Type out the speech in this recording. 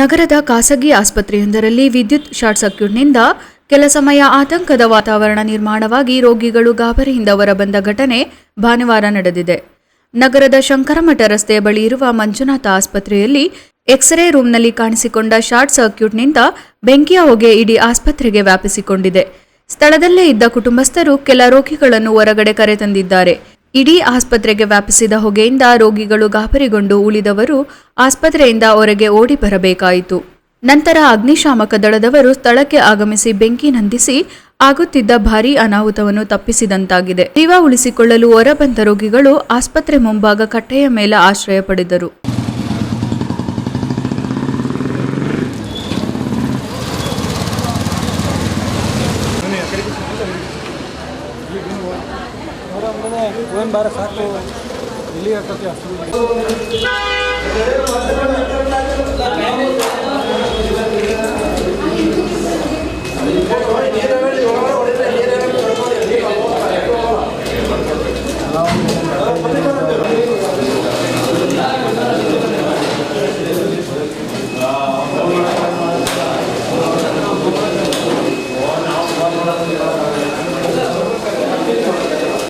ನಗರದ ಖಾಸಗಿ ಆಸ್ಪತ್ರೆಯೊಂದರಲ್ಲಿ ವಿದ್ಯುತ್ ಶಾರ್ಟ್ ಸರ್ಕ್ಯೂಟ್ನಿಂದ ಕೆಲ ಸಮಯ ಆತಂಕದ ವಾತಾವರಣ ನಿರ್ಮಾಣವಾಗಿ ರೋಗಿಗಳು ಗಾಬರಿಯಿಂದ ಹೊರಬಂದ ಘಟನೆ ಭಾನುವಾರ ನಡೆದಿದೆ. ನಗರದ ಶಂಕರಮಠ ರಸ್ತೆಯ ಬಳಿ ಇರುವ ಮಂಜುನಾಥ ಆಸ್ಪತ್ರೆಯಲ್ಲಿ ಎಕ್ಸ್ರೇ ರೂಮ್ನಲ್ಲಿ ಕಾಣಿಸಿಕೊಂಡ ಶಾರ್ಟ್ ಸರ್ಕ್ಯೂಟ್ನಿಂದ ಬೆಂಕಿಯ ಹೊಗೆ ಇಡೀ ಆಸ್ಪತ್ರೆಗೆ ವ್ಯಾಪಿಸಿಕೊಂಡಿದೆ. ಸ್ಥಳದಲ್ಲೇ ಇದ್ದ ಕುಟುಂಬಸ್ಥರು ಕೆಲ ರೋಗಿಗಳನ್ನು ಹೊರಗಡೆ ಕರೆತಂದಿದ್ದಾರೆ. ಇಡೀ ಆಸ್ಪತ್ರೆಗೆ ವ್ಯಾಪಿಸಿದ ಹೊಗೆಯಿಂದ ರೋಗಿಗಳು ಗಾಬರಿಗೊಂಡು ಉಳಿದವರು ಆಸ್ಪತ್ರೆಯಿಂದ ಹೊರಗೆ ಓಡಿ ಬರಬೇಕಾಯಿತು. ನಂತರ ಅಗ್ನಿಶಾಮಕ ದಳದವರು ಸ್ಥಳಕ್ಕೆ ಆಗಮಿಸಿ ಬೆಂಕಿ ನಂದಿಸಿ ಆಗುತ್ತಿದ್ದ ಭಾರೀ ಅನಾಹುತವನ್ನು ತಪ್ಪಿಸಿದಂತಾಗಿದೆ. ಜೀವ ಉಳಿಸಿಕೊಳ್ಳಲು ಹೊರಬಂದ ರೋಗಿಗಳು ಆಸ್ಪತ್ರೆ ಮುಂಭಾಗ ಕಟ್ಟೆಯ ಮೇಲೆ ಆಶ್ರಯ ಪಡೆದರು. ಅವರಂದ್ರೆ ಏನು ಬಾರ ಸಾಕು ಇಲ್ಲಿ ಹಾಕಕ್ಕೆ Gracias.